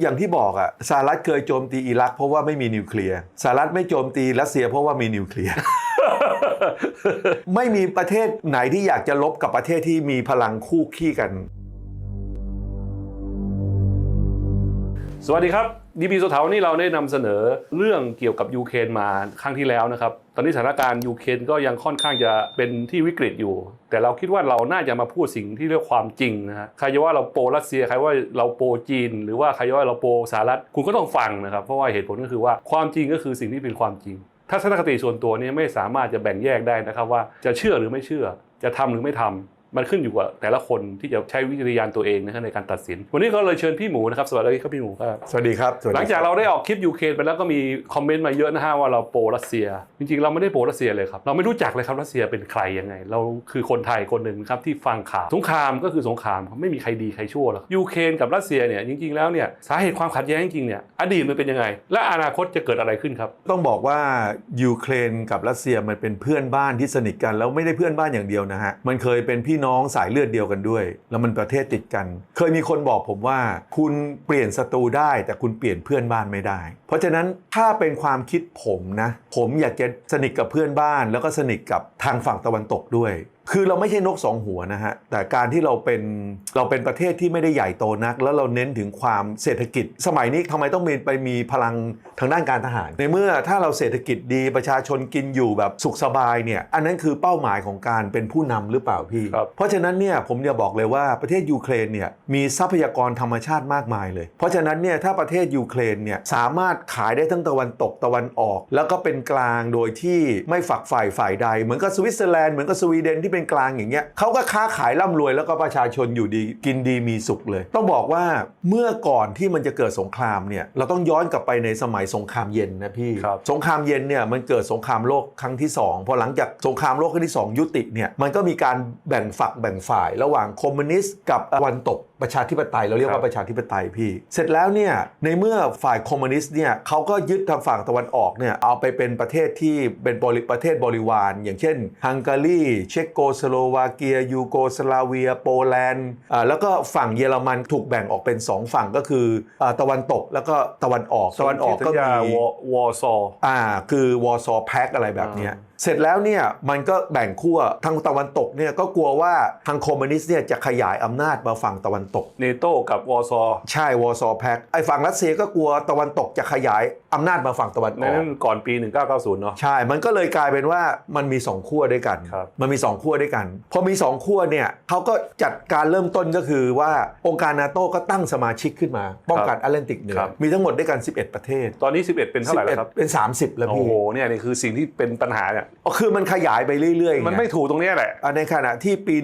อย่างที่บอกอะสหรัฐเคยโจมตีอิรักเพราะว่าไม่มีนิวเคลียร์สหรัฐไม่โจมตีรัสเซียเพราะว่ามีนิวเคลียร์ ไม่มีประเทศไหนที่อยากจะลบกับประเทศที่มีพลังคู่ขี้กัน สวัสดีครับดีพีโซเทานี่เราได้นำเสนอเรื่องเกี่ยวกับยูเครนมาครั้งที่แล้วนะครับ ตอนนี้สถานการณ์ยูเครนก็ยังค่อนข้างจะเป็นที่วิกฤตอยู่ แต่เราคิดว่าเราน่าจะมาพูดสิ่งที่เรียกความจริงนะฮะใครจะว่าเราโปรรัสเซียใครว่าเราโปรจีน หรือว่าใครจะว่าเราโปรสหรัฐคุณก็ต้องฟังนะครับ เพราะว่าเหตุผลก็คือว่าความจริงก็คือสิ่งที่เป็นความจริงทัศนคติส่วนตัวนี่ยไม่สามารถจะแบ่งแยกได้นะครับว่าจะเชื่อหรือไม่เชื่อ จะทำหรือไม่ทำ มันขึ้นอยู่กับแต่ละคนที่จะใช้วิจารณญาณตัวเองนะครับในการตัดสิน วันนี้ก็เลยเชิญพี่หมูนะครับสวัสดีครับพี่หมูครับสวัสดีครับสวัสดีหคลับงจากเราได้ออกคลิปยูเครนไปแล้วก็มีคอมเมนต์มาเยอะนะฮะว่าเราโปรรัสเซีย จริงๆเราไม่ได้โปรรัสเซียเลยครับเราไม่รู้จักเลยครับรัสเซียเป็นใครยังไง เราคือคนไทยคนหนึ่งครับที่ฟังข่าวสงครามก็คือสงครามครับไม่มีใครดีใครชั่วหรอกยูเครนกับรัสเซียเนี่ยจริงๆแล้วเนี่ยสาเหตุความขัดแย้งจริงๆเนี่ยอดีตมันเป็นยังไง และอนาคตจะเกิดอะไรขึ้นครับต้องบอกว่ายูเครนกับรัสเซียมันเป็นเพื่อนบ้านที่สนิทกันแล้วไม่ได้เพื่อนบ้านอย่างเดียวนะฮะมันเคยเป็นพี่น้องสายเลือดเดียวกันด้วย แล้วมันประเทศติดกัน เคยมีคนบอกผมว่า คุณเปลี่ยนศัตรูได้ แต่คุณเปลี่ยนเพื่อนบ้านไม่ได้ เพราะฉะนั้นถ้าเป็นความคิดผมนะ ผมอยากจะสนิทกับเพื่อนบ้าน แล้วก็สนิทกับทางฝั่งตะวันตกด้วย คือเราไม่ใช่นกสองหัวนะฮะ แต่การที่เราเป็นเราเป็นประเทศที่ไม่ได้ใหญ่โตนัก แล้วเราเน้นถึงความเศรษฐกิจ สมัยนี้ทำไมต้องมีไปมีพลังทางด้านการทหาร ในเมื่อถ้าเราเศรษฐกิจดีประชาชนกินอยู่แบบสุขสบายเนี่ยอันนั้นคือเป้าหมายของการเป็นผู้นำหรือเปล่าพี่ครับเพราะฉะนั้นเนี่ยผมจะบอกเลยว่าประเทศยูเครนเนี่ยมีทรัพยากรธรรมชาติมากมายเลย เพราะฉะนั้นเนี่ยถ้าประเทศยูเครนเนี่ยสามารถขายได้ทั้งตะวันตกตะวันออก แล้วก็เป็นกลางโดยที่ไม่ฝักฝ่ายฝ่ายใด เหมือนกับสวิตเซอร์แลนด์เหมือนกับสวีเดนที่เป็นกลางอย่างเงี้ยเขาก็ค้าขายร่ำรวยแล้วก็ประชาชนอยู่ดีกินดีมีสุขเลย ต้องบอกว่าเมื่อก่อนที่มันจะเกิดสงครามเนี่ยเราต้องย้อนกลับไปในสมัยสงครามเย็นนะพี่ครับสงครามเย็นเนี่ยมันเกิดสงครามโลกครั้งที่สองพอหลังจากสงครามโลกครั้งที่สองยุติเนี่ยมันก็มีการแบ่งฝักแบ่งฝ่ายระหว่างคอมมิวนิสต์กับตะวันตก ประชาธิปไตยเราเรียกครัว่าบประชาธิปไตยพี่ เสร็จแล้วเนี่ยในเมื่อฝ่ายคอมมิวนิสต์เนี่ยเขาก็ยึดทางฝั่งตะวันออกเนี่ยเอาไปเป็นประเทศที่เป็นบริประเทศบริวาร อย่างเช่น ฮังการีเชโกสโลวาเกีย ยูโกสลาเวีย โปแลนด์อ่าแล้วก็ฝั่งเยอรมันถูกแบ่งออกเป็น 2 ฝั่งก็คืออ่าตะวันตกแล้วก็ตะวันออกตะวันออกก็สัญญามีวอวอซออ่าคือวอร์ซอแพ็กอะไรแบบเนี้ยอ่า เสร็จแล้วเนี่ยมันก็แบ่งขั้วทางตะวันตกเนี่ยก็กลัวว่าทางคอมมิวนิสต์เนี่ยจะขยายอำนาจมาฝั่งตะวันตกเนโตกับวอซอใช่วอร์ซอแพ็กไอ้ฝั่งรัสเซียก็กลัวตะวันตกจะขยายอำนาจมาฝั่งตะวันออกนั่นก่อนปี 1990 เนาะใช่ มันก็เลยกลายเป็นว่ามันมี 2 ขั้วด้วยกันครับมันมี 2 ขั้วด้วยกัน พอมี 2 ขั้วเนี่ยเขาก็จัดการเริ่มต้นก็คือว่าองค์การนาโต้ก็ตั้งสมาชิกขึ้นมาป้องกันแอตแลนติกเหนือครับมีทั้งหมดด้วยกัน 11 ประเทศ ตอนนี้ 11 เป็นเท่าไหร่แล้วครับ11เป็น 30 แล้วโอ้พี่โหเนี่ยนี่คือสิ่งที่เป็นปัญหาเนี่ยอ๋อคือมันขยายไปเรื่อยๆมันไงไม่ถูกตรงเนี้ยแหละอะในขณะที่ปี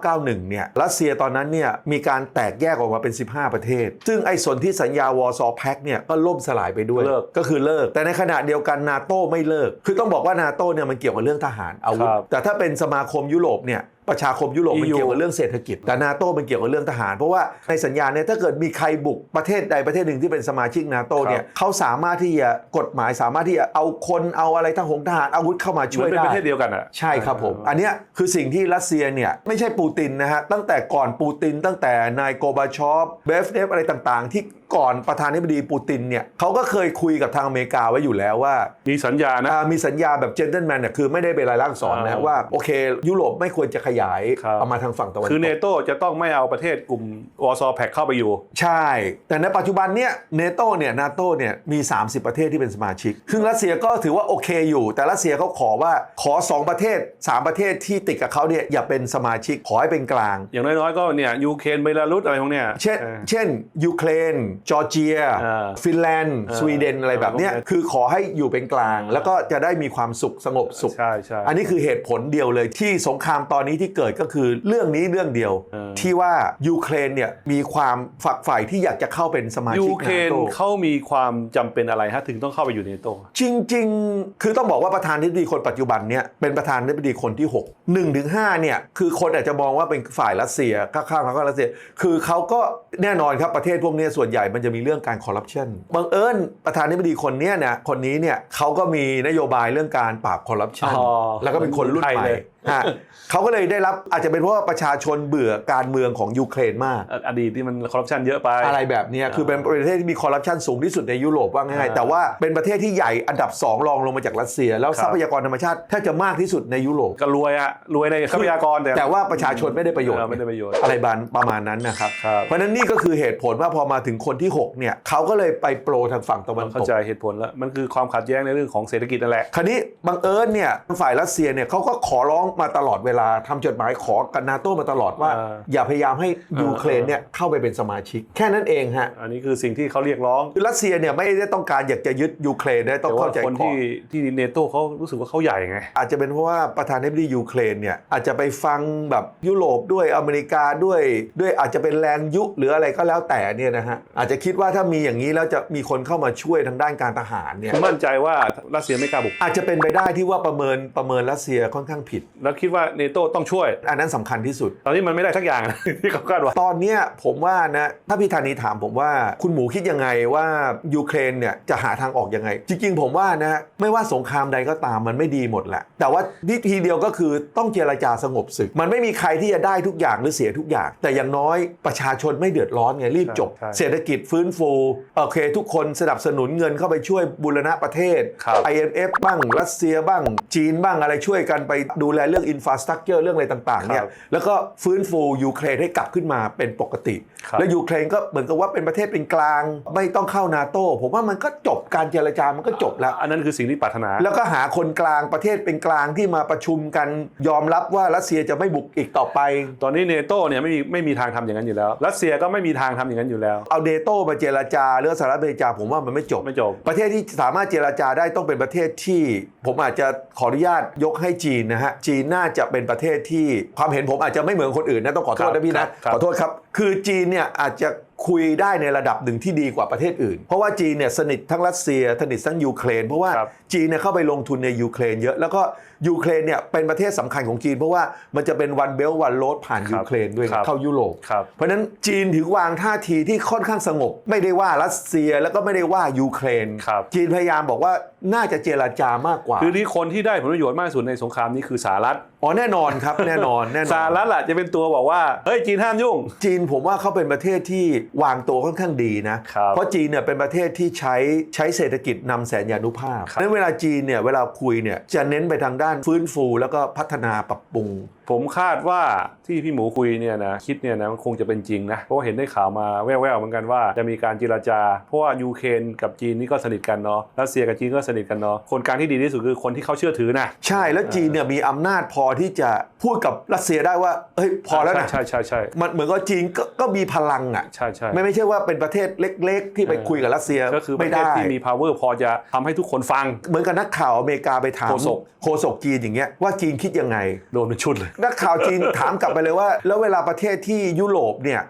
1991 เนี่ยรัสเซียตอนนั้นเนี่ยมีการแตกแยกออกมาเป็น 15 ประเทศ ซึ่งไอ้ส่วนที่สัญญาวอร์ซอแพ็กเนี่ยก็ล่มสลายไปด้วยเลิกก็คือเลิก แต่ในขณะเดียวกันนาโต้ไม่เลิก คือต้องบอกว่านาโต้เนี่ยมันเกี่ยวกับเรื่องทหารอาวุธครับแต่ถ้าเป็นสมาคมยุโรปเนี่ย ประชาคมยุโรปมัน EU เกี่ยวกับเรื่องเศรษฐกิจ แต่นาโต้มันเกี่ยวกับเรื่องทหาร เพราะว่าในสัญญาเนี่ยถ้าเกิดมีใครบุกประเทศใดประเทศหนึ่งที่เป็นสมาชิกนาโต้เนี่ยเขาสามารถที่จะกฎหมายสามารถที่จะเอาคนเอาอะไรทางหงทหารอาวุธเข้ามาเหช่มืวอยนเป็นได้ประเทศเดียวกันอะ ใช่ครับผม อันเนี้ยคือสิ่งที่รัสเซียเนี่ยไม่ใช่ปูตินนะฮะ ตั้งแต่ก่อนปูติน ตั้งแต่นายโกบาชอฟเบฟเนฟอะไรต่างๆ ที่ก่อนประธานาธิบดีปูตินเนี่ยเขาก็เคยคุยกับทางอเมริกาไว้อยู่แล้วว่ามีสัญญานะ อ่ามีสัญญาแบบเจนเทลแมนเนี่ยคือไม่ได้เป็นรายลักษณ์อักษรนะอ่าว่าโอเค ยุโรปไม่ควรจะขยายครับ เอามาทางฝั่งตะวันตกคือเนโตจะต้องไม่เอาประเทศกลุ่มวอซอแพ็กเข้าไปอยู่ ใช่ แต่ในปัจจุบันเนี่ยเนโตเนี่ยนาโตเนี่ยมี 30 ประเทศที่เป็นสมาชิก ซึ่งรัสเซียก็ถือว่าโอเคอยู่ แต่รัสเซียเขาขอว่าขอ 2 ประเทศ 3 ประเทศที่ติดกับเขาเนี่ยอย่าเป็นสมาชิกขอให้เป็นกลาง อย่างน้อยๆ ก็เนี่ยยูเครนเบลารุสอะไรพวกเนี้ยเช่นออ เช่นยูเครนจอร์เจีย อ่าฟินแลนด์อ่าสวีเดน อะไรแบบเนี้ยอ่า คือขอให้อยู่เป็นกลาง แล้วก็จะได้มีความสุขสงบสุข ใช่ใช่ อันนี้คือเหตุผลเดียวเลยที่สงครามตอนนี้ที่เกิดก็คือเรื่องนี้เรื่องเดียว เออ ที่ว่ายูเครนเนี่ยมีความฝักใฝ่ที่อยากจะเข้าเป็นสมายูชิกเครนานโต เขามีความจำเป็นอะไรฮะถึงต้องเข้าไปอยู่ในโต จริงๆ คือต้องบอกว่าประธานาธิบดีคนปัจจุบันเนี่ยเป็นประธานาธิบดีคนที่ 6 1ถึง5เนี่ยคือคนอาจจะมองว่าเป็นฝ่ายรัสเซียข้างๆแล้วก็รัสเซีย คือเขาก็แน่นอนครับประเทศพวกเนี้ยส่วนใหญ่มันจะมีเรื่องการคอร์รัปชันบังเอิญประธานาธิบดีคนเนี้ยเนี่ยคนนี้เนี่ยเขาก็มีนโยบายเรื่องการปราบคอร์รัปชันอ๋อแล้วก็เป็นคนรุ่นไทยใหม่เลย ฮะเขาก็เลยได้รับอาจจะเป็นเพราะว่าประชาชนเบื่อการเมืองของยูเครนมาก อดีตที่มันคอร์รัปชันเยอะไป อะไรแบบเนี้ยคือเป็นประเทศที่มีคอร์รัปชันสูงที่สุดในยุโรปว่าง่ายอ่าๆแต่ว่าเป็นประเทศที่ใหญ่อันดับ 2 รองลงมาจากรัสเซีย แล้วครับทรัพยากรธรรมชาติแทบจะมากที่สุดในยุโรป ก็รวยอะรวยในทรัพยากรแต่ แต่ว่าประชาชนไม่ได้ประโยชน์เออไม่ได้ประโยชน์ อะไรบานประมาณนั้นนะครับ ครับเพราะฉะนั้นนี่ก็คือเหตุผลว่าพอมาถึงคนที่ 6 เนี่ยเขาก็เลยไปโปรทางฝั่งตะวันเข้าตกใจเหตุผลแล้ว มันคือความขัดแย้งในเรื่องของเศรษฐกิจนั่นแหละ คราวนี้บังเอิญเนี่ยฝ่ายรัสเซียเนี่ยเขาก็ขอร้องมาตลอดเวลาทำจดหมายขอกับนาโต้มาตลอดว่าอ่า อย่าพยายามให้ยูเครนเนี่ยเข้าไปเป็นสมาชิก แค่นั้นเองฮะอันนี้คือสิ่งที่เขาเรียกร้องคือรัสเซียเนี่ยไม่ได้ต้องการอยากจะยึดยูเครนนะต้อแต่งว่าเข้าใจคนก่อนที่ที่เนโต้เขารู้สึกว่าเขาใหญ่ไงอาจจะเป็นเพราะว่าประธานาธิบดียูเครนเนี่ยอาจจะไปฟังแบบยุโรปด้วยอเมริกาด้วย ด้วยอาจจะเป็นแรงยุหรืออะไรก็แล้วแต่เนี่ยนะฮะอาจจะคิดว่าถ้ามีอย่างนี้แล้วจะมีคนเข้ามาช่วยทางด้านการทหารเนี่ยคุณมั่นใจว่ารัสเซียไม่กล้าบุกอาจจะเป็นไปได้ที่ว่าประเมินประเมินรัสเซียค่อนข้างผิดแล้วคิดว่าเนโต้ต้องช่วย อันนั้นสำคัญที่สุด ตอนนี้มันไม่ได้ทักอย่างที่เขาคาดหวังตอนเนี้ยผมว่านะถ้าพี่ธานีถามผมว่าคุณหมูคิดยังไงว่ายูเครนเนี่ยจะหาทางออกยังไง จริง ๆ ผมว่านะไม่ว่าสงครามใดก็ตามมันไม่ดีหมดแหละ แต่ว่าวิธีเดียวก็คือต้องเจรจาสงบศึก มันไม่มีใครที่จะได้ทุกอย่างหรือเสียทุกอย่าง แต่อย่างน้อยประชาชนไม่เดือดร้อนไงรีบจบใช่เศรษฐกิจฟื้นฟูโอเค ทุกคนสนับสนุนเงินเข้าไปช่วยบูรณะประเทศครับ IMF บ้างรัสเซียบ้างจีนบ้างอะไรช่วยกันไปดูแลเรื่องอินฟราสตรักเจอร์เรื่องอะไรต่างๆเนี่ยครับแล้วก็ฟื้นฟูยูเครนให้กลับขึ้นมาเป็นปกติครับแล้วยูเครนก็เหมือนกับว่าเป็นประเทศเป็นกลาง ไม่ต้องเข้านาโต้ผมว่ามันก็จบการเจรจามันก็จบแล้ว อันนั้นคือสิ่งที่ปรารถนา แล้วก็หาคนกลางประเทศเป็นกลางที่มาประชุมกันยอมรับว่ารัสเซียจะไม่บุกอีกต่อไป ตอนนี้เนโต้เนี่ยไม่มีไม่มีทางทำอย่างนั้นอยู่แล้วรัสเซียก็ไม่มีทางทำอย่างนั้นอยู่แล้ว เอาเนโต้มาเจรจาหรือสหรัฐอเมริกาผมว่ามันไม่จบไม่จบ ประเทศที่สามารถเจรจาได้ต้องเป็นประเทศที่ ผมอาจจะขออนุญาตยกให้จีนนะฮะจีนน่าจะเป็นประเทศที่ความเห็นผมอาจจะไม่เหมือนคนอื่นนะต้องขอโทษครันะบพี่ครันะบครับขอโทษครับ คือจีนเนี่ยอาจจะคุยได้ในระดับหนึ่งที่ดีกว่าประเทศอื่น เพราะว่าจีนเนี่ยสนิททั้งรัสเซียสนิททั้งยูเครน เพราะว่าครับจีนเนี่ยเข้าไปลงทุนในยูเครนเยอะแล้วก็ ยูเครนเนี่ยเป็นประเทศสำคัญของจีน เพราะว่ามันจะเป็นวันเบลวันโรดผ่านครับยูเครนด้วยครับเข้ายุโรปครับเพราะฉะนั้นจีนถือวางท่าทีที่ค่อนข้างสงบ ไม่ได้ว่ารัสเซียแล้วก็ไม่ได้ว่ายูเครนครับจีนพยายามบอกว่าน่าจะเจรจามากกว่า คือที่คนที่ได้ผลประโยชน์มากที่สุดในสงครามนี้คือสหรัฐอ๋อแน่นอนครับแน่นอนแน่นอนสหรัฐล่ะจะเป็นตัวบอกว่าเฮ้ยจีนห้ามยุ่ง จีนผมว่าเขาเป็นประเทศที่วางตัวค่อนข้างดีนะครับเพราะจีนเนี่ยเป็นประเทศที่ใช้ใช้เศรษฐกิจนำแสนยานุภาพครับนั้นเวลาจีนเนี่ยเวลาคุยเนี่ยจะเน้นไปทางด้านฟื้นฟูแล้วก็พัฒนาปรับปรุง ผมคาดว่าที่พี่หมูคุยเนี่ยนะคิดเนี่ยนะมันคงจะเป็นจริงนะเพราะว่าเห็นได้ข่าวมาแว่วๆเหมือนกันว่าจะมีการเจรจา เพราะว่ายูเครนกับจีนนี่ก็สนิทกันเนาะรัสเซียกับจีนก็สนิทกันเนาะคนกลางที่ดีที่สุดคือคนที่เขาเชื่อถือนะใช่แล้วจีนเนี่ยมีอำนาจพอที่จะพูดกับรัสเซียได้ว่าเฮ้ยพอแล้วนะใช่ใช่ใช่มันเหมือนกับจีนก็ก็มีพลังอะใช่ใช่ไม่ไม่ใช่ว่าเป็นประเทศเล็ก ๆ ที่ไปเออคุยกับรัสเซียก็คือปไม่ระเทศได้ที่มี power พอจะทำให้ทุกคนฟัง เหมือนกับนักข่าวอเมริกาไปถามโฆษกโฆษกจีนอย่างเงี้ยว่าจีนคิดยังไง โดนเป็นชุดเลย นักข่าวจีนถามกลับไปเลยว่า แล้วเวลาประเทศที่ยุโรปเนี่ย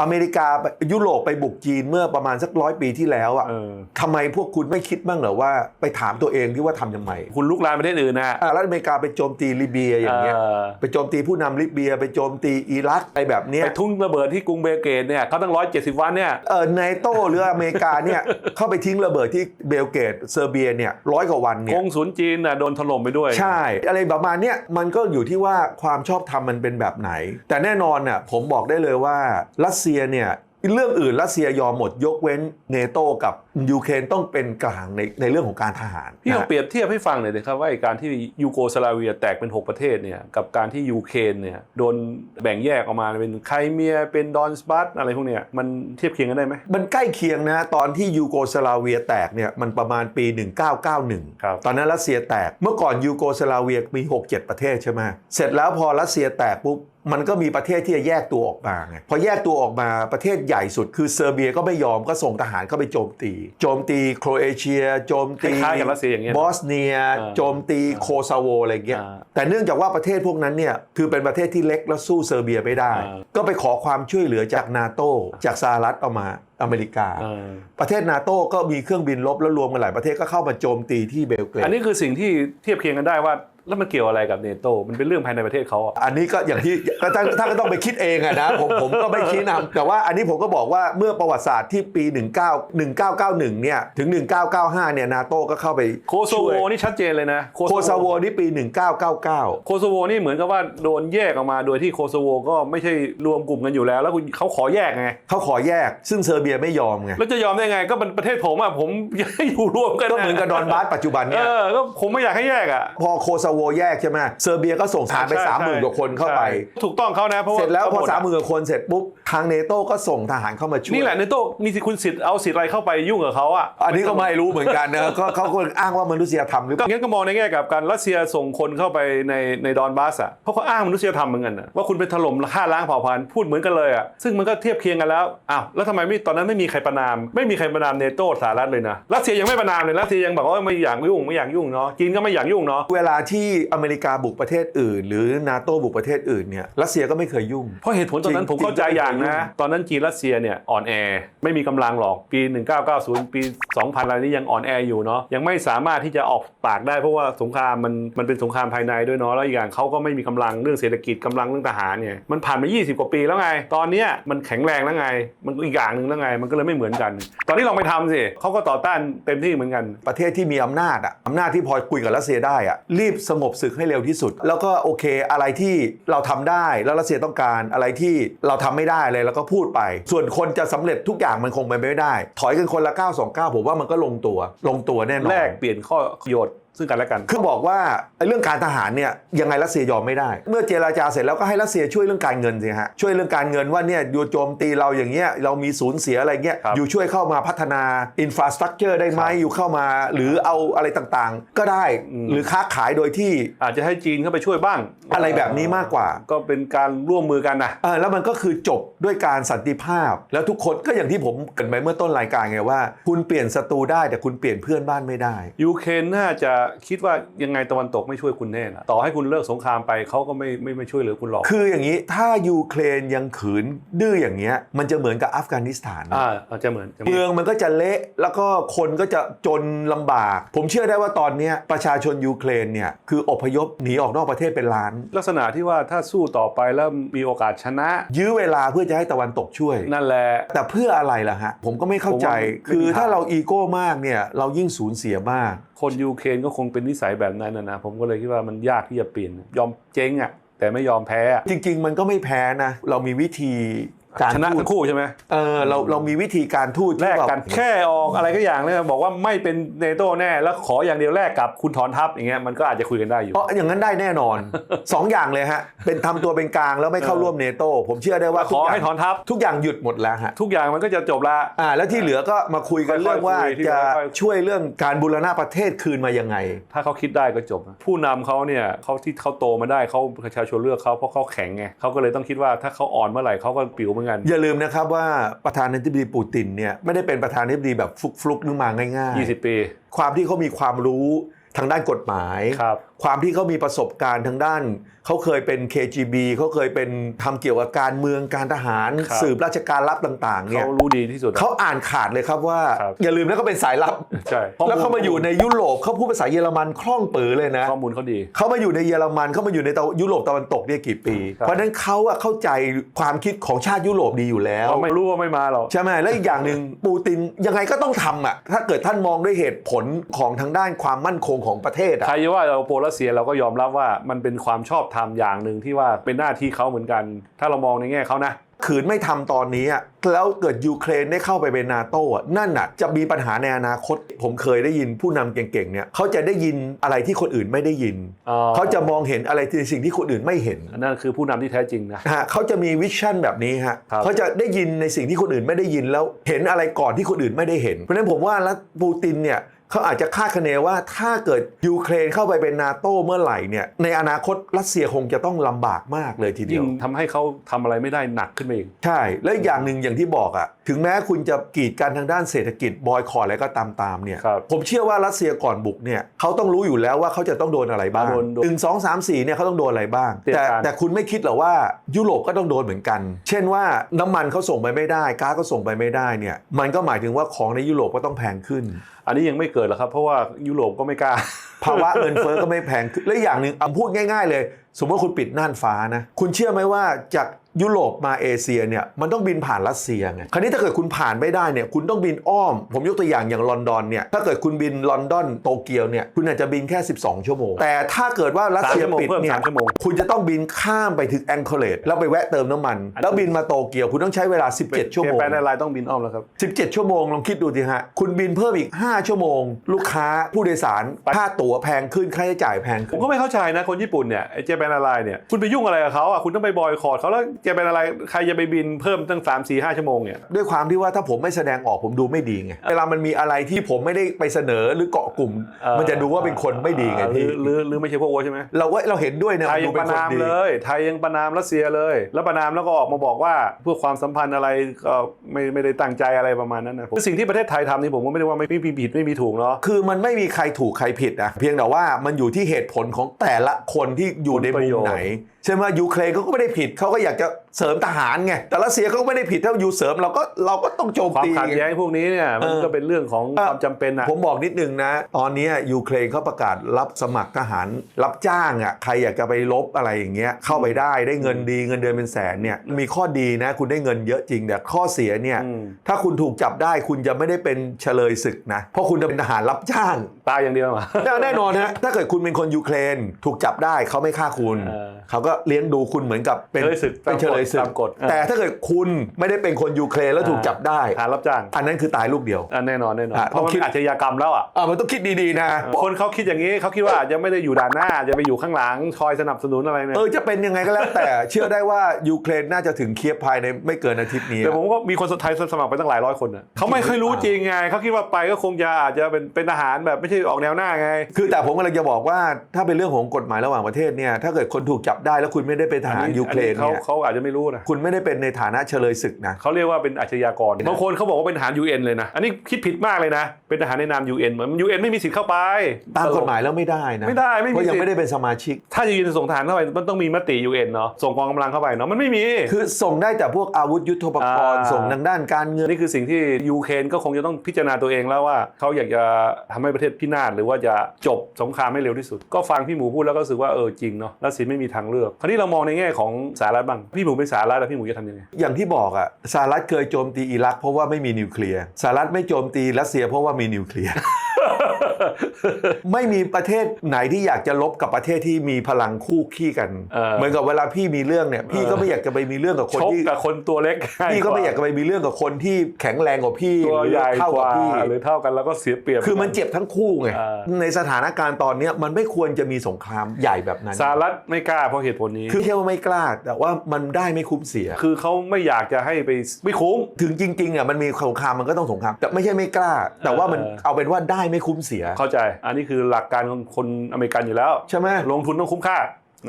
อเมริกายุโรปไปบุกจีนเมื่อประมาณสักร้อยปีที่แล้วอะเออ ทำไมพวกคุณไม่คิดบ้างเหรอว่าไปถามตัวเองที่ว่าทำยังไงคุณลุกลามประเทศอื่นนะอะแล้วอเมริกาไปโจมตีลิเบียอย่างเงี้ย เออไปโจมตีผู้นำลิเบีย ไปโจมตีอิรักอะไรแบบเนี้ย ไปทุ่งระเบิดที่กรุงเบลเกตเนี่ยเขาตั้งร้อยเจ็ดสิบวันเนี่ย เออในโตหรืออเมริกาเนี่ย เข้าไปทิ้งระเบิดที่เบลเกตเซอร์เบียเนี่ยร้อยกว่าวันเนี่กยงศูนย์จีนน่ะโดนถล่มไปด้วยใช่ อะไรประมาณเนี้ยมันก็อยู่ที่ว่าความชอบธรรมมันเป็นแบบไหน แต่แน่นอนน่ะผมบอกได้เลยว่ารัสเซียเนี่ยเรื่องอื่นรัสเซียยอมหมดยกเว้นเนโตกับ ยูเครนต้องเป็นกลางในในเรื่องของการทหารพี่ลองนะเปรียบเทียบให้ฟังหน่อยเลยครับว่าไอ้การที่ยูโกสลาเวียแตกเป็น 6 ประเทศเนี่ยกับการที่ยูเครนเนี่ยโดนแบ่งแยกออกมาเป็นไครเมียเป็นดอนสบัตอะไรพวกเนี้ยมันเทียบเคียงกันได้ไหมมันใกล้เคียงนะตอนที่ยูโกสลาเวียแตกเนี่ยมันประมาณปี 1991ครับตอนนั้นรัสเซียแตกเมื่อก่อนยูโกสลาเวียมี 6-7 ประเทศใช่ไหมเสร็จแล้วพอรัสเซียแตกปุ๊บมันก็มีประเทศที่จะแยกตัวออกมาไงพอแยกตัวออกมาประเทศใหญ่สุด คือเซอร์เบียก็ไม่ยอมก็ส่งทหารเข้าไปโจมตีโจมตีโครเอเชีย โจมตีคล้ายๆกับรัสเซียอย่างเงี้ยบอสเนียอ่าโจมตีโคซาโวอะไรเงี้ยอ่าแต่เนื่องจากว่าประเทศพวกนั้นเนี่ยคือเป็นประเทศที่เล็กแล้วสู้เซอร์เบียไม่ได้อ่าก็ไปขอความช่วยเหลือจากนาโตจากสหรัฐเอามาอเมริกาเออประเทศนาโต้ก็มีเครื่องบินลบแล้วรวมกันหลายประเทศก็เข้ามาโจมตีที่เบลเกรดอันนี้คือสิ่งที่เทียบเคียงกันได้ว่า แล้วมันเกี่ยวอะไรกับเนโตมันเป็นเรื่องภายในประเทศเขาอะอันนี้ก็อย่างที่ก็ท่านท่านก็ต้องไปคิดเองอะนะผมผมก็ไม่ชี้นำแต่ว่าอันนี้ผมก็บอกว่าเมื่อประวัติศาสตร์ที่ปี 19 1991 เนี่ยถึง 1995 เนี่ยนาโต้ก็เข้าไปโคโซโวช่วยนี่ชัดเจนเลยนะโคซาโวนี่ปี 1999 โคโซโวนี่เหมือนกับว่าโดนแยกออกมาโดยที่โคโซโวก็ไม่ใช่รวมกลุ่มกันอยู่แล้ว แล้วคุณเขาขอแยกไงเขาขอแยก ซึ่งเซอร์เบียไม่ยอมไงแล้วจะยอมได้ไงก็มันประเทศผมอะผมอยากให้อยู่รวมกันก็เหมือนกับดอนบาสปัจจุบันเอเนี่ยอก็ผมไม่อยากให้แยกอะพอโคซาโวแยกใช่ไหมเซอร์เบียก็ส่งทหารไปใช่สามหมื่นใช่กว่าคนเข้าไปใช่ถูกต้องเขานะเพราะาเสร็จแล้วพอทั้งหดสามอะหมื่นกว่าคนเสร็จปุ๊บทางเนโต้ก็ส่งทหารเข้ามาช่วย นี่แหละในโต้มีสิทธิ์คุณสิทธิ์เอาสิทธิ์อะไรเข้าไปยุ่งกับเขาอะอันนี้ก็ไม่รู้เหมือนกันนะก็เขาก็อ้างว่ามนุษยธรรมหรือเปก็ล่างั้นก็มองในแง่กลับกันรัสเซียส่งคนเข้าไปในในดอนบาสอะเพราะเขาอ้างมนุษยธรรมเหมือนกันนะว่าคุณไปถล่มฆ่าล้างเผ่าพันธุ์พูดเหมือนกันเลยอะซึ่งมันก็เทียบเคียงกันแล้วอ้าวแล้วทำไมไม่ตอนนั้นไม่มีใครประนาม ไม่มีใครประนามเนโตสหรัฐเลยนะรัสเซียยังไม่ประนามเลยรัสเซียยังบอกว่าไม่อยากยุ่งไม่อยากยุ่งเนาะจีนก็ไม่อยากยุ่งเนาะเวลาที่อเมริกาบุกประเทศอื่น หรือนาโต้บุกประเทศอื่นเนี่ยรัสเซียก็ไม่เคยยุ่งเพราะเหตุผลตอนนั้นจริผงมเข้าใจจริงอย่างจรินะงตอนนั้นจีนรัสเซียเนี่ยอ่อนแอ ไม่มีกำลังหรอกปี 1990 ปี 2000อะไรนี้ยังอ่อนแออยู่เนาะยังไม่สามารถที่จะออกปากได้เพราะว่าสงครามมันมันเป็นสงครามภายในด้วยเนาะแล้วอีกอย่างเขาก็ไม่มีกำลังเรื่องเศรษฐกิจกำลังเรื่องทหารเนี่ยมันผ่านมา 20 กว่าปีแล้วไง ตอนเนี้ยมันแข็งแรงแล้วไง มันก็อีกอย่างหนึ่งแล้วไง มันก็เลยไม่เหมือนกัน ตอนนี้ลองไปทำสิเขาก็ต่อต้านเต็มที่เหมือนกัน ประเทศที่มีอำนาจอะอำนาจที่พอคุยกับรัสเซียได้อะรีบสงบศึกให้เร็วที่สุด แล้วก็โอเคอะไรที่เราทำได้แล้วรัสเซียต้องการอะไรที่เราทำไม่ได้เลยแล้วก็พูดไป ส่วนคนจะสำเร็จทุกอย่างมันคงไปไม่ได้ ถอยกันคนละ9 2 9ผมว่ามันก็ลงตัว ลงตัวแน่นอนแลกเปลี่ยนข้อประโยชน์ ซึ่งกันและกัน คือบอกว่าไอ้เรื่องการทหารเนี่ยยังไงรัสเซียยอมไม่ได้ เมื่อเจราจาเสร็จแล้วก็ให้รัสเซียช่วยเรื่องการเงินสิฮะช่วยเรื่องการเงินว่าเนี่ยอยู่โจมตีเราอย่างเงี้ยเรามีสูญเสียอะไรเงี้ยครับอยู่ช่วยเข้ามาพัฒนาอินฟราสตรักเจอร์ได้ไหมครับอยู่เข้ามา หรือเอาอะไรต่างๆ ก็ได้อืมหรือค้าขายโดยที่อาจจะให้จีนเข้าไปช่วยบ้าง อะไรแบบนี้มากกว่า ก็เป็นการร่วมมือกันนะเออแล้วมันก็คือจบด้วยการสันติภาพ แล้วทุกคนก็อย่างที่ผมเกรินไปเมื่อต้นรายการไงว่า คุณเปลี่ยนศัตรูได้แต่คุณเปลี่ยนเพื่อนบ้านไม่ได้ยูเครนน่าจะคิดว่ายังไงตะวันตกไม่ช่วยคุณแน่นะต่อให้คุณเลิกสงครามไปเขาก็ไม่ไม่ไม่ช่วยเหลือคุณหรอก คืออย่างนี้ถ้ายูเครนยังขืนดื้ออย่างเงี้ยมันจะเหมือนกับอัฟกานิสถานนะอ่าอาจจะเหมือนจะเหมืเมือนองมันก็จะเละแล้วก็คนก็จะจนลำบาก ผมเชื่อได้ว่าตอนเนี้ยประชาชนยูเครนเนี่ยคืออพยพหนีออกนอกประเทศเป็นล้าน ลักษณะที่ว่าถ้าสู้ต่อไปแล้วมีโอกาสชนะ ยื้อเวลาเพื่อจะให้ตะวันตกช่วย นั่นแหละ แต่เพื่ออะไรล่ะฮะ ผมก็ไม่เข้าใจ ผมว่าไม่คือมีทางถ้าเราอีโก้มากเนี่ย เรายิ่งสูญเสียมาก คนยูเครนก็คงเป็นนิสัยแบบนั้นนะนะผมก็เลยคิดว่ามันยากที่จะเปลี่ยน ยอมเจ๊งอะแต่ไม่ยอมแพ้ จริง ๆ มันก็ไม่แพ้นะ เรามีวิธี การชนะทูทั้ตงคู่ใช่ไหมเออเราเรามีวิธีการทูตที่แลกบบกันแค่ออกอะไรก็อย่างเนี่ยบอกว่าไม่เป็นเนโตแน่แล้วขออย่างเดียวแลกกับคุณถอนทัพอย่างเงี้ยมันก็อาจจะคุยกันได้อยู่เพราะอย่างนั้นได้แน่นอนสองอย่างเลยฮะเป็นทำตัวเป็นกลางแล้วไม่เข้าร่วมเนโตผมเชื่อได้ว่าขอทุกย่างให้ถอนทัพทุกอย่างหยุดหมดแล้วฮะทุกอย่างมันก็จะจบละอ่าแล้วที่เหลือก็มาคุยกันค่อยๆเรื่องว่าคุยที่จะค่อยๆช่วยเรื่องการบูรณะประเทศคืนมายังไง ถ้าเขาคิดได้ก็จบนะผู้นำเขาเนี่ยเขาที่เขาโตมาได้เขาประชาชนเลือกเขาเพราะเขาแข็งไงเขาก็เลยต้องคิดว่าถ้าเขาอ่อนเมื่อไหร่เขาก็ปิวเหมือนกัน อย่าลืมนะครับว่าประธานาธิบดีปูตินเนี่ยไม่ได้เป็นประธานาธิบดีแบบฟลุกๆนึกมาง่ายๆ20 ปี ความที่เขามีความรู้ทางด้านกฎหมายค ความที่เขามีประสบการณ์ทางด้าน เขาเคยเป็น KGB เขาเคยเป็นทำเกี่ยวกับการเมืองการทหาร ครับ สืบราชการลับต่างๆเนี่ยเขารู้ดีที่สุดอะ เขาอ่านขาดเลยครับว่า ครับ อย่าลืมนะเขาเป็นสายลับ ใช่แล้วเขามาอยู่ในยุโรปเขาพูดภาษาเยอรมันคล่องปือเลยนะ ข้อมูลเขาดี เขามาอยู่ในเยอรมันเขามาอยู่ในตะยุโรปตะวันตกเนี่ยกี่ปี ครับ เพราะฉะนั้นเขาอะเข้าใจความคิดของชาติยุโรปดีอยู่แล้ว เขาไม่รู้ว่าไม่มาหรอก ใช่ไหมแล้วอีกอย่างหนึ่งปูตินยังไงก็ต้องทำอะถ้าเกิดท่านมองด้วยเหตุผลของทางด้านความมั่นคงของประเทศอะใครจะว่าเราโปรรัสเซียเราก็ยอมรับว่ามันเป็นความชอบธรรมอย่างหนึ่งที่ว่าเป็นหน้าที่เขาเหมือนกัน ถ้าเรามองในแง่เขานะขืนไม่ทำตอนนี้อะแล้วเกิดยูเครนได้เข้าไปเป็นนาโต้อะนั่นน่ะจะมีปัญหาในอนาคต ผมเคยได้ยินผู้นำเก่งๆเนี่ยเขาจะได้ยินอะไรที่คนอื่นไม่ได้ยินอ๋อเขาจะมองเห็นอะไรในสิ่งที่คนอื่นไม่เห็นนั่นคือผู้นำที่แท้จริงนะฮะเขาจะมีวิชั่นแบบนี้ฮะครับเขาจะได้ยินในสิ่งที่คนอื่นไม่ได้ยินแล้วเห็นอะไรก่อนที่คนอื่นไม่ได้เห็น เพราะฉะนั้นผมว่ารัฐปูตินเนี่ย เขาอาจจะคาดคะเนว่าถ้าเกิดยูเครนเข้าไปเป็นนาโต้เมื่อไหร่เนี่ยในอนาคตรัสเซียคงจะต้องลำบากมากเลยทีเดียิ่ยงว ทำให้เขาทำอะไรไม่ได้หนักขึ้นไปอีก ใช่ และอีกอย่างหนึ่งอย่างที่บอกอะถึงแม้คุณจะกีดกันทางด้านเศรษฐกิจบอยคอรอะไรก็ตามตามๆเนี่ยครับผมเชื่อว่ารัสเซียก่อนบุกเนี่ยเขาต้องรู้อยู่แล้วว่าเขาจะต้องโดนอะไรบ้างโดนโดนหนึ่งสองสามสี่เนี่ยเขาต้องโดนอะไรบ้าง เตรียมแต่การ แต่คุณไม่คิดหรอว่ายุโรปก็ต้องโดนเหมือนกัน เช่นว่าน้ำมันเขาส่งไปไม่ได้ก๊าซก็ส่งไปไม่ได้เนี่ยมันก็หมายถึงว่าของในยุโรปก็ต้องแพงขึ้น อันนี้ยังไม่เกิดหรอกครับ เพราะว่ายุโรปก็ไม่กล้า ภาวะเงินเฟ้อก็ไม่แพง และอย่างหนึ่งเอาพูดง่าย ๆ เลย สมมติว่าคุณปิดน่านฟ้านะ คุณเชื่อไหมว่าจากยุโรปมาเอเชียเนี่ยมันต้องบินผ่านรัสเซียไง คราวนี้ถ้าเกิดคุณผ่านไม่ได้เนี่ยคุณต้องบินอ้อม ผมยกตัวอย่างอย่างลอนดอนเนี่ยถ้าเกิดคุณบินลอนดอนโตเกียวเนี่ยคุณอาจจะบินแค่ 12 ชั่วโมง แต่ถ้าเกิดว่ารัสเซียสามชั่วโมงปิดเพิ่มเนี่ยสามชั่วโมงคุณจะต้องบินข้ามไปถึงแองเกเลตแล้วไปแวะเติมน้ำมัน แล้วบินมาโตเกียวคุณต้องใช้เวลา 17 ชั่วโมงแปลในไลน์ต้องบินอ้อมแล้วครับ17 ชั่วโมงลองคิดดูสิฮะคุณบินเพิ่มอีก 5 ชั่วโมง ลูกค้าผู้โดยสารค่าตั๋วแพงขึ้นค่าใช้จ่ายแพงผขึ้มนก็ไม่เข้าใจนะคนญี่ปุ่นเนี่ยไอ้เจแปนอะไรเนี่ยคุณไปยุ่งอะไรกับเขาอะคุณต้องไปบอยคอรดเขาแล้วเจแปนอะไรใครจะไปบินเพิ่มตั้ง 3 4 5ชั่วโมงเนี่ยด้วยความที่ว่าถ้าผมไม่แสดงออกผมดูไม่ดีไงเวลามันมีอะไรที่ผมไม่ได้ไปเสนอหรือเกาะกลุ่มเอ่อมันจะดูว่าเป็นคนไม่ดีไงหรืพี่อหรือหรือไม่ใช่พวกโอใช่ไหมเราว่าเราเห็นด้วยนะไทยดูยังเป็ปนระคนนามดีเลย ไทยยังประนามรัสเซียเลย แล้วประนามแล้วก็ออกมาบอกว่าเพื่อความสัมพันธ์อะไรก็ไม่ไม่ได้ตั้งใจอะไรประมาณนั้นนะผมสิ่งที่ประเทศไทยทำนี่ผมก็ไม่ได้ว่าไม่ไม่มีผิดไม่มีถูกเนาะคือมันไม่มีใครถูกใครผิดนะเพียงแต่ว่ามันอยู่ที่เหตุผลของแต่ละคนที่อยู่ในผลประมุโยมชน์ไหนใช่ไหมยูเครนเขาก็ไม่ได้ผิดเขาก็อยากจะเสริมทหารไงแต่รัสเซียเขาก็ไม่ได้ผิดถ้ายูเสริมเราก็เราก็ต้องโจมความตีขัดไงแย้งพวกนี้เนี่ยมันเออก็เป็นเรื่องของเออความจำเป็นนะผมบอกนิดนึงนะ ตอนนี้ยูเครนเขาประกาศรับสมัครทหารรับจ้างอะใครอยากจะไปลบอะไรอย่างเงี้ยเข้าไปได้ได้เงินดีเงินเดือนเป็นแสนเนี่ยมีข้อดีนะ คุณได้เงินเยอะจริงแต่ข้อเสียเนี่ยอืมถ้าคุณถูกจับได้คุณจะไม่ได้เป็นเฉลยศึกนะ เพราะคุณจะเป็นทหารรับจ้างตายอย่างเดียวมาแน่นอนฮะถ้าเกิดคุณเป็นคนยูเครนถูกจับได้เขาไม่ฆ่าคุณเออเขาก็เลี้ยงดูคุณเหมือนกับเป็นเฉลยศึกเป็นเฉลยศึกตามกฎแต่ถ้าเกิดคุณไม่ได้เป็นคนยูเครนแล้วถูกจับได้ฐานรับจ้างอันนั้นคือตายลูกเดียวอะแน่นอนแน่นอนอะเพราะมันต้องคิดอาชญากรรมแล้วอะอ่ามันต้องคิดดีๆนะคนเขาคิดอย่างนี้เขาคิดว่าอาจจะไม่ได้อยู่ด่านหน้าจะไปอยู่ข้างหลังคอยสนับสนุนอะไรเนี่ยเออจะเป็นยังไงก็แล้วแต่เชื่อได้ว่ายูเครนน่าจะถึงเคียบภายในไม่เกินอาทิตย์นี้แต่ผมก็มีคนไทยสมัครไปตั้งหลายร้อยคนน่ะเขาไม่เคยรู้จริงไงเขาคิดว่าไปก็คงจะอาจจะเป็นเป็นทหารแบบไม่ใช่ออกแนวหน้าไง คือแต่ผมกำลังจะบอกว่าถ้าเป็นเรื่องของกฎหมายระหว่างประเทศเนี่ยถ้าเกิดคนถูกจับได้แล้วคุณไม่ได้เป็นทหารยูเครนเขาเนี่ยเขาอาจจะไม่รู้นะคุณไม่ได้เป็นในฐานะเฉลยศึกนะ เขาเรียกว่าเป็นอาชญากรบางคนเขาบอกว่าเป็นทหาร UN เลยนะ อันนี้คิดผิดมากเลยนะ เป็นทหารในนาม UN เหมือน UN ไม่มีสิทธิ์เข้าไป ตามกฎหมายแล้วไม่ได้นะไม่ได้ไม่มีเพราะยังสิทธิ์ ไม่ได้เป็นสมาชิก ถ้าจะยืนส่งทหารเข้าไปมันต้องมีมติ UN เนาะส่งกองกำลังเข้าไปเนาะมันไม่มี คือส่งได้แต่พวกอาวุธยุทโธปกรณ์อ่า ส่งทางด้านการเงิน นี่คือสิ่งที่ยูเครนก็คงจะต้องพิจารณาตัวเองแล้วว่าเขาอยากจะทำให้ประเทศพินาศหรือว่าจะจบสงครามให้เร็วที่สุด ก็ฟังพี่หมูพูดแล้วก็รู้สึกว่าเออจริงเนาะรัสเซียไม่มีทางเลือก คราวนี้เรามองในแง่ของสหรัฐบ้าง พี่หมูเป็นสหรัฐแล้วพี่หมูจะทำยังไง อย่างที่บอกอะสหรัฐเคยโจมตีอิรักเพราะว่าไม่มีนิวเคลียร์สหรัฐไม่โจมตีรัสเซียเพราะว่ามีนิวเคลียร์ ไม่มีประเทศไหนที่อยากจะลบกับประเทศที่มีพลังคู่ขี้กันเออเหมือนกับเวลาพี่มีเรื่องเนี่ยพี่ก็ไม่อยากจะไปมีเรื่องกับคนชกที่กับคนตัวเล็กพี่ก็ไม่อยากจะไปมีเรื่องกับคนที่แข็งแรงกว่าพี่ตัวหรือใหญ่เท่ากกับว่าพี่หรือเท่ากันแล้วก็เสียเปรียบ คือมันเจ็บทั้งคู่ไงเออในสถานการณ์ตอนเนี้ยมันไม่ควรจะมีสงครามใหญ่แบบนั้นสหรัฐไม่กล้าเพราะเหตุผลนี้ คือไม่ใช่ว่าไม่กล้า แต่ว่ามันได้ไม่คุ้มเสีย คือเขาไม่อยากจะให้ไปไม่คุ้มถึงจริงๆอะมันมีสงครามมันก็ต้องสงครามแต่ไม่ใช่ไม่กล้า แต่ว่ามันเออเอาเป็นว่าได้ไม่คุ้มเสียเข้าใจ อันนี้คือหลักการของคนอเมริกันอยู่แล้ว ใช่ไหมลงทุนต้องคุ้มค่า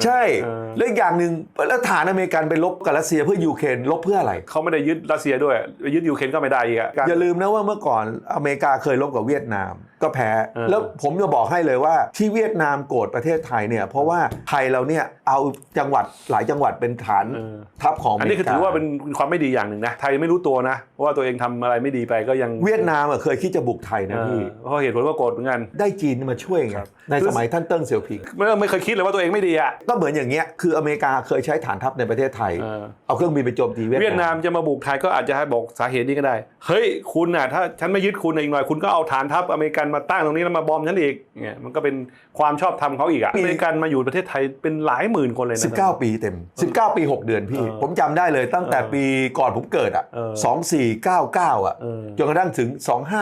ใช่เออแล้วอีกอย่างหนึ่งแล้วฐานอเมริกันไปลบกับรัสเซียเพื่อยูเครนลบเพื่ออะไร เขาไม่ได้ยึดรัสเซียด้วยไปยึดยูเครนก็ไม่ได้อีกอะอย่าลืมนะว่าเมื่อก่อนอเมริกาเคยลบกับเวียดนาม ก็แพ้เออแล้วผมจะบอกให้เลยว่าที่เวียดนามโกรธประเทศไทยเนี่ย เพราะว่าไทยเราเนี่ยเอาจังหวัดหลายจังหวัดเป็นฐานเออทัพของออันเมนี้ริคือกาถือว่าเป็นความไม่ดีอย่างหนึ่งนะไทยไม่รู้ตัวนะว่าตัวเองทำอะไรไม่ดีไปก็ยังเวียดนามอะเคยคิดจะบุกไทยเอนะอพี่เพราะเหตุผลว่าโกรธเหมือนกันได้จีนมาช่วยไงครับในสมัยท่านเติ้งเสี่ยวผิงไม่ไม่เคยคิดเลยว่าตัวเองไม่ดีอะก็เหมือนอย่างเงี้ยคืออเมริกาเคยใช้ฐานทัพในประเทศไทย เออ เอาเครื่องบินไปโจมตีเวียดเวียดนานามมจะมาบุกไทยก็อาจจะให้บอกสาเหตุนี้ก็ได้ เฮ้ยคุณน่ะถ้าฉันไม่ยึดคุณอีกหน่อย คุณก็เอาฐานทัพอเมริกันมาตั้งตรงนี้แล้วมาบอมฉันอีกเนี่ยมันก็เป็น ความชอบธรรมเขาอีกอะอเมริกันมาอยู่ประเทศไทยเป็นหลายหมื่นคนเลยนะ 19 ปีเต็ม 19 ปี 6 เดือนพี่ เออผมจำได้เลยตั้งแต่เออปีก่อนผมเกิดอะเออ2499 อะเออจนกระทั่งถึง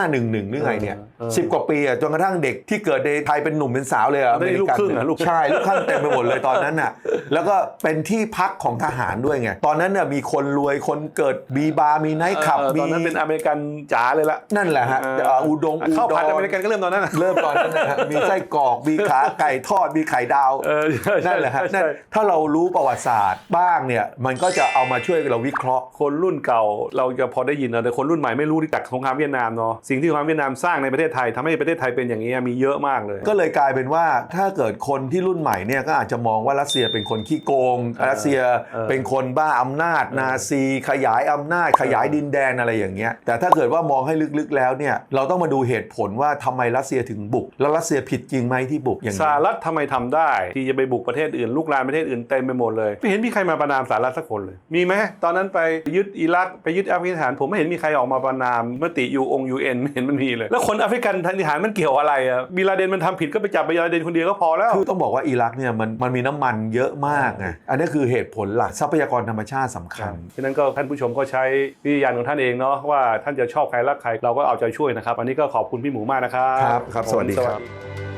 2511หรือไงเนี่ยเออสิบกว่าปีอะจนกระทั่งเด็กที่เกิดในไทยเป็นหนุ่มเป็นสาวเลยอะได้ลูกครึ่งเหรอลูกใช่ ลูกครึ่งเต็มไปหมดเลยตอนนั้นน่ะ แล้วก็เป็นที่พักของทหารด้วยไง ตอนนั้นน่ะมีคนรวยคนเกิดมีบาร์มีไนท์คลับเออมีตอนนั้นเป็นอเมริกันจ๋าเลยละนั่นแหละฮะเออเอ่ออุดงอุเข้าดพันรอเมริกันก็เริ่มตอนนั้นนะเริ่มตอนนั้นนะฮะมีไส้กรอกมีขาไก่ทอดมีไข่ดาวเออใช่ใช่นั่นแหละฮะใช่นั่นถ้าเรารู้ประวัติศาสตร์บ้างเนี่ยมันก็จะเอามาช่วยเราวิเคราะห์คนรุ่นเก่า เราจะพอได้ยินนะแต่คนรุ่นใหม่ไม่รู้ที่จากสงครามเวียดนามเนาะสิ่งที่สงครามเวียดนามสร้างในประเทศไทยทำให้ประเทศไทยเป็นอย่างนี้มีเยอะมากเลย ก็เลยกลายเป็นว่าถ้าเกิดคนที่รุ่นใหม่เนี่ยก็อาจจะมององว่ารัสเซียเป็นคนขี้โกงเออรัสเซียเออเป็นคนบ้าอำนาจนาซี ขยายอำนาจขยายดินแดนอะไรอย่างเงี้ยแต่ถ้าเกิดว่ามองให้ลึกๆแล้วเนี่ยเราต้องมาดูเหตุผลว่าทำไมรัสเซียถึงบุก แล้วรัสเซียผิดจริงไหมที่บุกอย่างสนี้หรัฐทำไมทำได้ ที่จะไปบุกประเทศอื่นลุกลามประเทศอื่นเต็มไปหมดเลย ไม่เห็นมีใครมาประนามสหรัฐสักคนเลย มีไหมตอนนั้นไปยึดอิรักไปยึดอัฟกานิสถาน ผมไม่เห็นมีใครออกมาประนามมติยูองยูเอ็นไม่เห็นมันมีเลย แล้วคนแอฟริกันทหารมันเกี่ยวอะไรอะบินลาเดนมันทำผิดก็ไปจับบินลาเดนคนเดียวก็พอแล้วคือต้องบอกว่าอิรักเนี่ยมันมันมีน้ำมันเยอะมากไงอันนี้คือเหตุผลหลักทรัพยากรธรรมชาติสำคัญฉะนั้นก็ท่านผู้ชมก็ใช้วิทยานของท่านเองเนาะว่าท่านจะชอบใครรักใครเราก็เอาใจช่วยนะครับ อันนี้ก็ขอบคุณพี่หมูมากนะครับครับครับสวัสดีครับสวัสดี